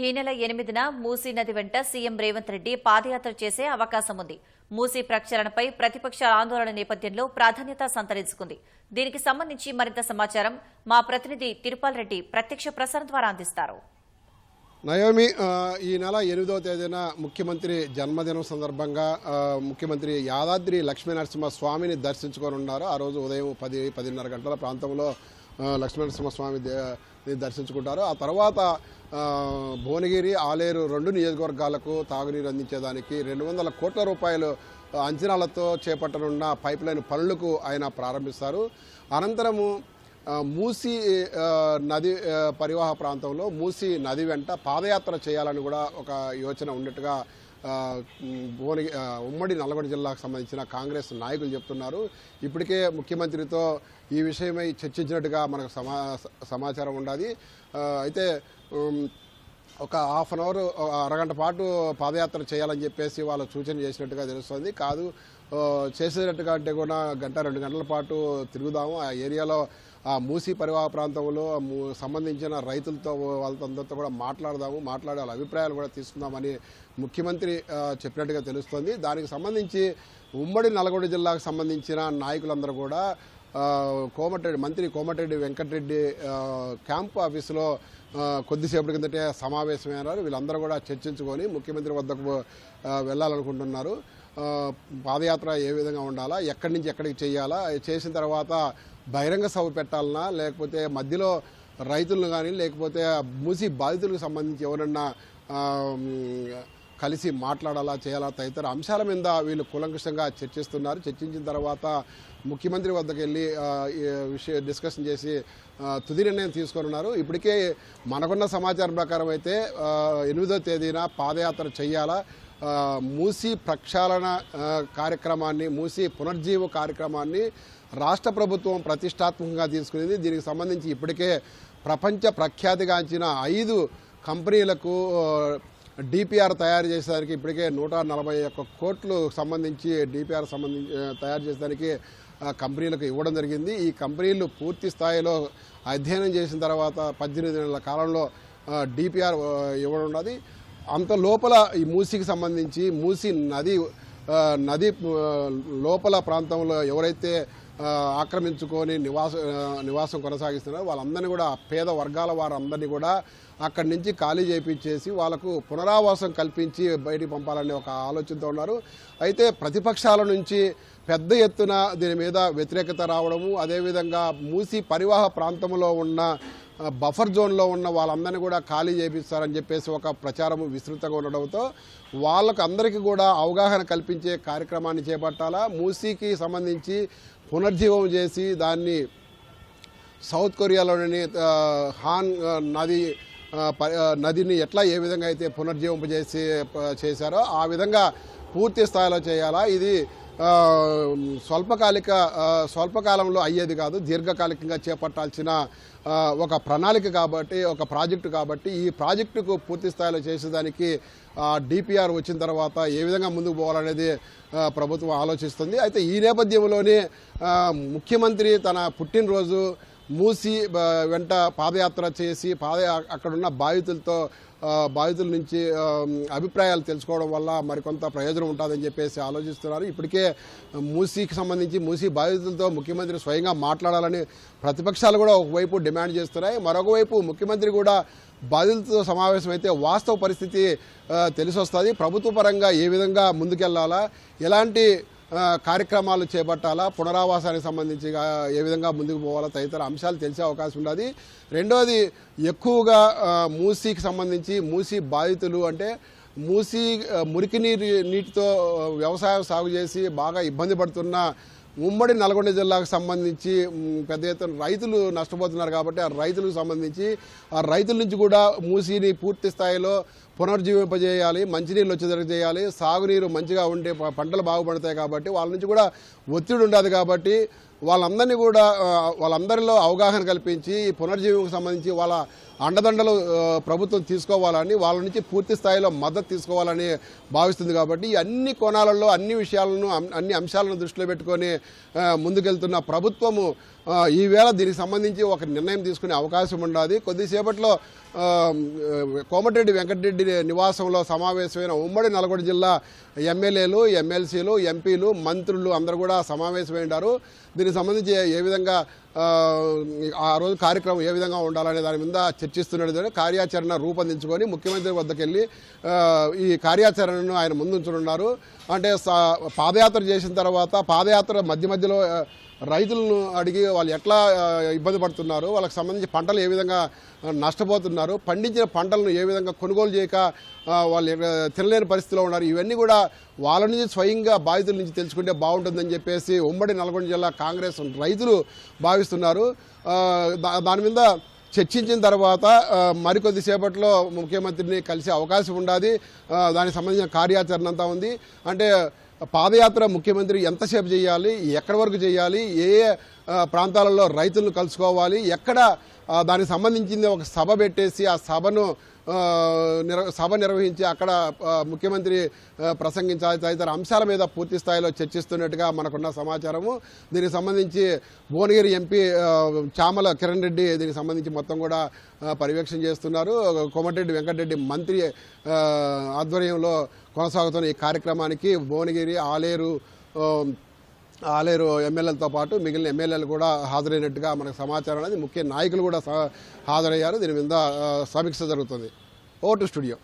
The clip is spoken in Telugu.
ఈ నెల ఎనిమిదిన మూసీ నది వెంట సీఎం రేవంత్ రెడ్డి పాదయాత్ర చేసే అవకాశం ఉంది మూసీ ప్రక్షాళనపై ప్రతిపక్షాల ఆందోళన నేపథ్యంలో ప్రాధాన్యత సంతరించుకుంది. దీనికి సంబంధించి మరింత సమాచారం మా ప్రతినిధి తిరుపాల్ రెడ్డి ప్రత్యక్ష ప్రసారం ద్వారా అందిస్తారు. నయోమి ఈ నెల ఎనిమిదవ తేదీన ముఖ్యమంత్రి జన్మదినం సందర్భంగా ముఖ్యమంత్రి యాదాద్రి లక్ష్మీనరసింహ స్వామిని దర్శించుకోనున్నారు. ఆ రోజు ఉదయం పది పదిన్నర గంటల ప్రాంతంలో ఆ, లక్ష్మీనరసింహ స్వామి దే- దర్శించుకుంటారు. ఆ తర్వాత భువనగిరి ఆలేరు రెండు నియోజకవర్గాలకు తాగునీరు అందించేదానికి రెండు వందల కోట్ల రూపాయలు అంచనాలతో చేపట్టనున్న పైప్ లైన్ పనులకు ఆయన ప్రారంభిస్తారు. అనంతరము మూసి మూసీ నది పరివాహ ప్రాంతంలో మూసీ నది వెంట పాదయాత్ర చేయాలని కూడా ఒక యోచన ఉన్నట్టుగా ఆ, భువనగి ఉమ్మడి నల్గొండ జిల్లాకు సంబంధించిన కాంగ్రెస్ నాయకులు చెప్తున్నారు. ఇప్పటికే ముఖ్యమంత్రితో ఈ విషయమై చర్చించినట్టుగా మనకు సమా సమాచారం ఉండాలి అయితే ఒక హాఫ్ అన్ అవర్ అరగంట పాటు పాదయాత్ర చేయాలని చెప్పేసి వాళ్ళు సూచన చేసినట్టుగా తెలుస్తుంది. కాదు చేసేటట్టుగా అంటే కూడా గంట రెండు గంటల పాటు తిరుగుదాము. ఆ ఏరియాలో ఆ మూసీ పరివాహ ప్రాంతంలో సంబంధించిన రైతులతో వాళ్ళతో అందరితో కూడా మాట్లాడదాము. మాట్లాడే వాళ్ళ అభిప్రాయాలు కూడా తీసుకుందామని ముఖ్యమంత్రి చెప్పినట్టుగా తెలుస్తుంది. దానికి సంబంధించి ఉమ్మడి నల్గొండ జిల్లాకు సంబంధించిన నాయకులందరూ కూడా కోమటిరెడ్డి మంత్రి కోమటిరెడ్డి వెంకటరెడ్డి క్యాంపు క్యాంప్ ఆఫీసులో కొద్దిసేపటి కిందటే సమావేశమైనారు వీళ్ళందరూ కూడా చర్చించుకొని ముఖ్యమంత్రి వద్దకు వెళ్ళాలనుకుంటున్నారు. పాదయాత్ర ఏ విధంగా ఉండాలా? ఎక్కడి నుంచి ఎక్కడికి చేయాలా? చేసిన తర్వాత బహిరంగ సభ పెట్టాలనా లేకపోతే మధ్యలో రైతులను కానీ లేకపోతే మూసి బాధితులకు సంబంధించి ఎవరన్నా కలిసి మాట్లాడాలా చేయాలా తదితర అంశాల మీద వీళ్ళు కూలంకషంగా చర్చిస్తున్నారు. చర్చించిన తర్వాత ముఖ్యమంత్రి వద్దకు వెళ్ళి విషయం డిస్కషన్ చేసి తుది నిర్ణయం తీసుకొనున్నారు. ఇప్పటికే మనకున్న సమాచారం ప్రకారం అయితే ఎనిమిదో తేదీన పాదయాత్ర చేయాలా మూసి ప్రక్షాళన కార్యక్రమాన్ని మూసి పునర్జీవ కార్యక్రమాన్ని రాష్ట్ర ప్రభుత్వం ప్రతిష్టాత్మకంగా తీసుకునేది. దీనికి సంబంధించి ఇప్పటికే ప్రపంచ ప్రఖ్యాతిగాంచిన ఐదు కంపెనీలకు డిపిఆర్ తయారు చేసేదానికి ఇప్పటికే నూట నలభై ఒక్క కోట్లు సంబంధించి డిపిఆర్ సంబంధించి తయారు చేసేదానికి కంపెనీలకు ఇవ్వడం జరిగింది. ఈ కంపెనీలు పూర్తి స్థాయిలో అధ్యయనం చేసిన తర్వాత పద్దెనిమిది నెలల కాలంలో డిపిఆర్ ఇవ్వడం ఉన్నది. అంత లోపల ఈ మూసీకి సంబంధించి మూసీ నది నది లోపల ప్రాంతంలో ఎవరైతే ఆక్రమించుకొని నివాస నివాసం కొనసాగిస్తున్నారు. వాళ్ళందరినీ కూడా పేద వర్గాల వారందరినీ కూడా అక్కడి నుంచి ఖాళీ చేయించేసి వాళ్ళకు పునరావాసం కల్పించి బయటికి పంపాలనే ఒక ఆలోచనతో ఉన్నారు. అయితే ప్రతిపక్షాల నుంచి పెద్ద ఎత్తున దీని మీద వ్యతిరేకత రావడము అదేవిధంగా మూసి పరివాహ ప్రాంతంలో ఉన్న బఫర్ జోన్లో ఉన్న వాళ్ళందరినీ కూడా ఖాళీ చేపిస్తారని చెప్పేసి ఒక ప్రచారం విస్తృతంగా ఉండడంతో వాళ్ళకు అందరికీ కూడా అవగాహన కల్పించే కార్యక్రమాన్ని చేపట్టాలా? మూసీకి సంబంధించి పునర్జీవం చేసి దాన్ని సౌత్ కొరియాలోని హాన్ నది ప- నదిని ఎట్లా ఏ విధంగా అయితే పునర్జీవింపజేసి చేశారో ఆ విధంగా పూర్తి స్థాయిలో చేయాలా? ఇది స్వల్పకాలిక స్వల్పకాలంలో అయ్యేది కాదు దీర్ఘకాలికంగా చేపట్టాల్సిన ఒక ప్రణాళిక కాబట్టి ఒక ప్రాజెక్టు కాబట్టి ఈ ప్రాజెక్టుకు పూర్తి స్థాయిలో చేసేదానికి డిపిఆర్ వచ్చిన తర్వాత ఏ విధంగా ముందుకు పోవాలనేది ప్రభుత్వం ఆలోచిస్తుంది. అయితే ఈ నేపథ్యంలోనే ముఖ్యమంత్రి తన పుట్టినరోజు మూసి వెంట పాదయాత్ర చేసి పాద అక్కడున్న బాధితులతో బాధితుల నుంచి అభిప్రాయాలు తెలుసుకోవడం వల్ల మరికొంత ప్రయోజనం ఉంటుందని చెప్పేసి ఆలోచిస్తున్నారు. ఇప్పటికే మూసీకి సంబంధించి మూసీ బాధితులతో ముఖ్యమంత్రి స్వయంగా మాట్లాడాలని ప్రతిపక్షాలు కూడా ఒకవైపు డిమాండ్ చేస్తున్నాయి. మరొకవైపు ముఖ్యమంత్రి కూడా బాధితులతో సమావేశం అయితే వాస్తవ పరిస్థితి తెలిసొస్తుంది. తెలిసి వస్తుంది ప్రభుత్వ పరంగా ఏ విధంగా ముందుకెళ్ళాలా? ఎలాంటి కార్యక్రమాలు చేపట్టాలా? పునరావాసానికి సంబంధించి ఏ విధంగా ముందుకు పోవాలా? తదితర అంశాలు తెలిసే అవకాశం ఉన్నది. రెండోది ఎక్కువగా మూసీకి సంబంధించి మూసీ బాధితులు అంటే మూసీ మురికి నీరు నీటితో వ్యవసాయం సాగు చేసి బాగా ఇబ్బంది పడుతున్న ఉమ్మడి నల్గొండ జిల్లాకు సంబంధించి పెద్ద ఎత్తున రైతులు నష్టపోతున్నారు కాబట్టి ఆ రైతులకు సంబంధించి ఆ రైతుల నుంచి కూడా మూసీని పూర్తి స్థాయిలో పునర్జీవింపజేయాలి మంచినీళ్ళు వచ్చేదరకు చేయాలి సాగునీరు మంచిగా ఉండే పంటలు బాగుపడతాయి కాబట్టి వాళ్ళ నుంచి కూడా ఒత్తిడి ఉండదు కాబట్టి వాళ్ళందరినీ కూడా వాళ్ళందరిలో అవగాహన కల్పించి ఈ పునర్జీవికి సంబంధించి వాళ్ళ అండదండలు ప్రభుత్వం తీసుకోవాలని వాళ్ళ నుంచి పూర్తి స్థాయిలో మద్దతు తీసుకోవాలని భావిస్తుంది కాబట్టి అన్ని కోణాలలో అన్ని విషయాలను అన్ని అంశాలను దృష్టిలో పెట్టుకొని ముందుకెళ్తున్న ప్రభుత్వము ఈవేళ దీనికి సంబంధించి ఒక నిర్ణయం తీసుకునే అవకాశం ఉండాలి కొద్దిసేపట్లో కోమటిరెడ్డి వెంకటరెడ్డి నివాసంలో సమావేశమైన ఉమ్మడి నల్గొండ జిల్లా ఎమ్మెల్యేలు ఎమ్మెల్సీలు ఎంపీలు మంత్రులు అందరూ కూడా సమావేశమై ఉన్నారు దీనికి సంబంధించి ఏ విధంగా ఆ, రోజు కార్యక్రమం ఏ విధంగా ఉండాలనే దాని మీద చర్చిస్తున్నది కార్యాచరణ రూపొందించుకొని ముఖ్యమంత్రి వద్దకు వెళ్ళి ఈ కార్యాచరణను ఆయన ముందుంచనున్నారు. అంటే సా- పాదయాత్ర చేసిన తర్వాత పాదయాత్ర మధ్య మధ్యలో రైతులను అడిగి వాళ్ళు ఎట్లా ఇబ్బంది పడుతున్నారు వాళ్ళకి సంబంధించి పంటలు ఏ విధంగా నష్టపోతున్నారు పండించిన పంటలను ఏ విధంగా కొనుగోలు చేయక వాళ్ళు తినలేని పరిస్థితిలో ఉన్నారు ఇవన్నీ కూడా వాళ్ళ నుంచి స్వయంగా బాధితుల నుంచి తెలుసుకుంటే బాగుంటుందని చెప్పేసి ఉమ్మడి నల్గొండ జిల్లా కాంగ్రెస్ రైతులు భావిస్తున్నారు. దా- దాని మీద చర్చించిన తర్వాత ఆ, మరికొద్దిసేపట్లో ముఖ్యమంత్రిని కలిసే అవకాశం ఉండాలి దానికి సంబంధించిన కార్యాచరణ అంతా ఉంది. అంటే పాదయాత్ర ముఖ్యమంత్రి ఎంతసేపు చేయాలి ఎక్కడి వరకు చేయాలి ఏ ప్రాంతాలలో రైతులను కలుసుకోవాలి ఎక్కడ దానికి సంబంధించింది ఒక సభ పెట్టేసి ఆ సభను సభ నిర్వహించి అక్కడ ముఖ్యమంత్రి ప్రసంగించాలి తదితర అంశాల మీద పూర్తి స్థాయిలో చర్చిస్తున్నట్టుగా మనకున్న సమాచారము. దీనికి సంబంధించి భువనగిరి ఎంపీ చామల కిరణ్ రెడ్డి దీనికి సంబంధించి మొత్తం కూడా పర్యవేక్షణ చేస్తున్నారు. కోమటిరెడ్డి వెంకటరెడ్డి మంత్రి ఆధ్వర్యంలో కొనసాగుతున్న ఈ కార్యక్రమానికి భువనగిరి ఆలేరు ఆలేరు ఎమ్మెల్యేలతో పాటు మిగిలిన ఎమ్మెల్యేలు కూడా హాజరైనట్టుగా మనకు సమాచారం అనేది ముఖ్య నాయకులు కూడా హాజరయ్యారు. దీని మీద సమీక్ష జరుగుతుంది. Vote studio.